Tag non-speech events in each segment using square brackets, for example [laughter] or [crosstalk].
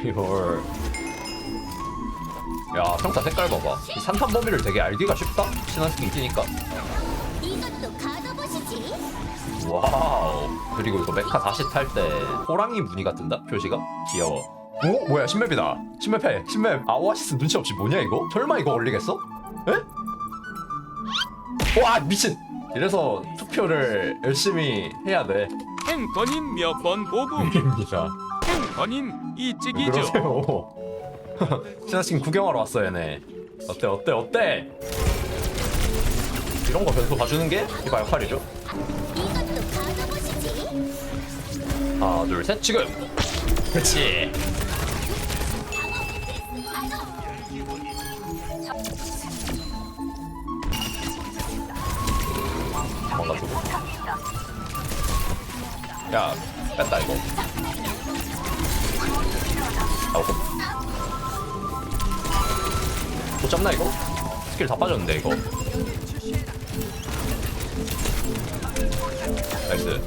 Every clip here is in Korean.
이걸 야 평타 색깔 봐봐. 이 산탄 범위를 되게 알기가 쉽다? 신한스킨 이것도 가둬보시지. 와우. 그리고 이거 메카 다시 탈 때 호랑이 무늬가 뜬다 표시가? 귀여워. 오 뭐야 신맵이다. 신맵해 신맵. 아 오아시스 눈치 없이 뭐냐 이거? 설마 이거 올리겠어? 에? 와 미친! 이래서 투표를 열심히 해야 돼. 탱커님 몇 번 보고. [laughs] 입니다 탱커님 이찍이죠. 그러세요? [laughs] 신하신 구경하러 왔어 얘네. 어때 어때 어때? 이런 거 변수 봐주는 게 이바 역할이죠. 하나 둘 셋 지금! 그렇지 야 뺐다 이거. 아우고. 못 잡나 이거? 스킬 다 빠졌는데 이거. 나이스.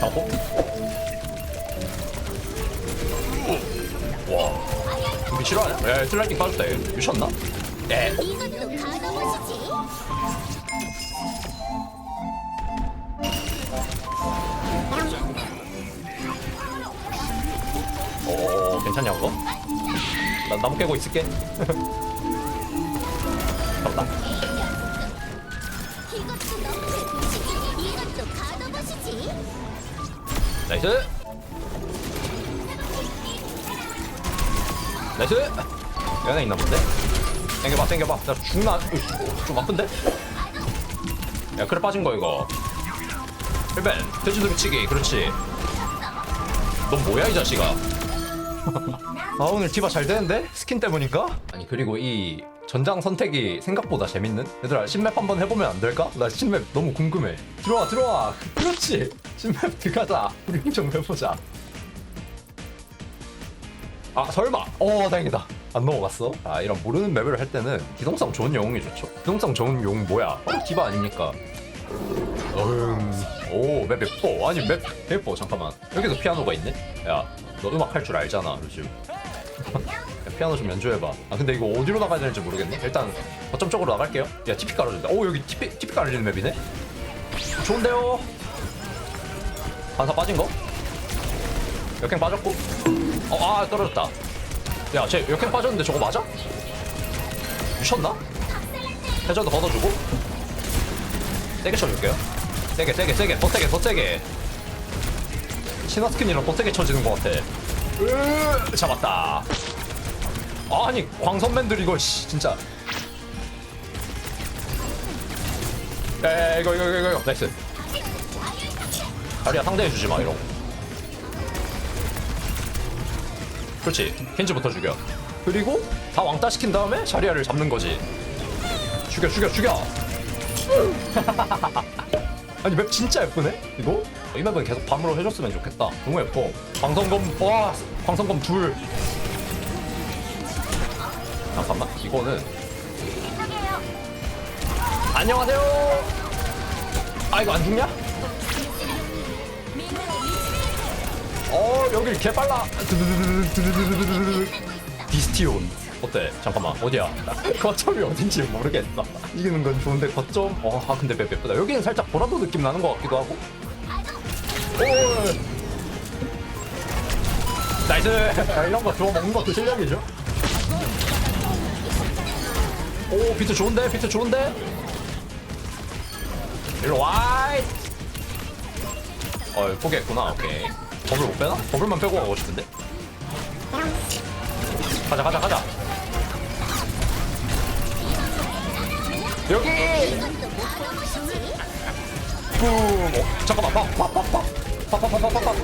하고 [laughs] 우리 싫어하냐? 야 슬라이딩 빠졌다 얘 미쳤나? 에 이것도 가둬보시지. 오 괜찮냐고? 난 나무 깨고 있을게 [laughs] 이것도 이것도 가둬보시지. 나이스 나이스 연애 있나 본데? 땡겨봐 땡겨봐 나 죽나? 으이씨, 좀 아픈데? 야 그래 빠진 거 이거 1벤 돼지 두루치기 그렇지 넌 뭐야 이 자식아 아 오늘 디바 잘 되는데? 스킨 때문인가? 아니 그리고 이 전장 선택이 생각보다 재밌는? 얘들아 신맵 한번 해보면 안 될까? 나 신맵 너무 궁금해 들어와 들어와 그렇지 신맵 들어가자 우리 좀 해보자 아 설마? 어 다행이다. 안 넘어갔어. 아 이런 모르는 맵을 할 때는 기동성 좋은 영웅이 좋죠. 기동성 좋은 영웅 뭐야? 어, 디바 아닙니까? 어흥. 오맵 예뻐 아니 맵 예뻐 잠깐만. 여기도 피아노가 있네? 야 너 음악 할 줄 알잖아 요즘 [laughs] 야, 피아노 좀 연주해봐. 아 근데 이거 어디로 나가야 되는지 모르겠네. 일단 거점 쪽으로 나갈게요. 야 TP 깔아준다. 오 여기 TP, TP 깔아주는 맵이네? 좋은데요? 반사 빠진 거 역행 빠졌고. 어, 아 떨어졌다. 야쟤 역행 빠졌는데 저거 맞아? 미쳤나? 해저도 걷어주고. 세게 쳐줄게요. 세게 세게 세게. 더 세게 더 세게. 신화스킨이랑 더 세게 쳐지는 것 같아. 으 잡았다. 아니 광선맨들 이거 씨 진짜. 에 이거 이거 이거 이거. 나이스. 다리야 상대해주지 마거 그렇지. 켄지부터 죽여. 그리고 다 왕따 시킨 다음에 자리아를 잡는 거지. 죽여 죽여 죽여! [laughs] 아니 맵 진짜 예쁘네? 이거? 이 맵은 계속 밤으로 해줬으면 좋겠다. 너무 예뻐. 광선검 와! 광선검 둘! 잠깐만 이거는 안녕하세요! 아 이거 안 죽냐? 어 여길 개빨라. 디스티온. 어때? 잠깐만 어디야? 거점이 어딘지 모르겠어 이기는 건 좋은데 거점? 어, 아 근데 맵 예쁘다. 여기는 살짝 보라도 느낌 나는 것 같기도 하고. 오! 나이스! 야, [laughs] 이런 거 주워 먹는 것도 실력이죠? 오 비트 좋은데? 비트 좋은데? 일로 와이 어 포기했구나. 오케이 버블 못 빼나? 버블만 빼고 가고 싶은데? 가자 가자 가자. 여기. 뿜! 어, 잠깐만 팍팍팍팍팍팍팍팍팍.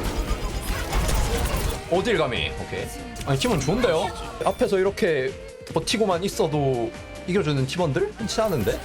어딜 감히? 오케이. 아니 팀은 좋은데요? 앞에서 이렇게 버티고만 있어도 이겨주는 팀원들? 않은데